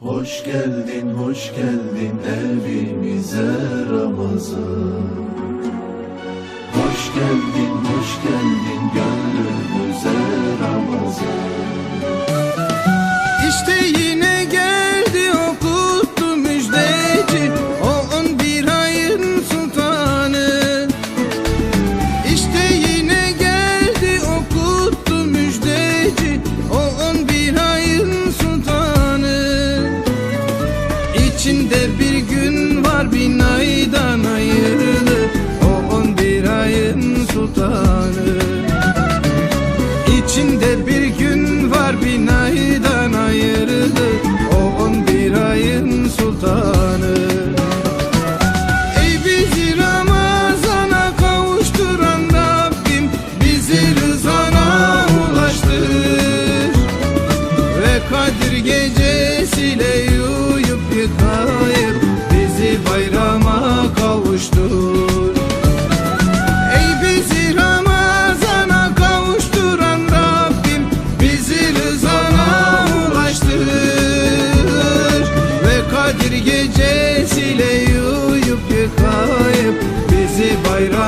Hoş geldin, hoş geldin evimize Ramazan. Hoş geldin, hoş geldin. Bin aydan hayırlı O on bir ayın sultanı. İçinde bir gün var bin aydan hayırlı O on bir ayın sultanı. Ey Ramazan'a kavuşturan Rabbim Bizi rızana ulaştır. Ve Kadir gecesiyle kavuştur. Ey bizi Ramazan'a kavuşturan Rabbim Bizi rızana ulaştır. Ve Kadir gecesiyle yuyup yıkayıp Bizi bayram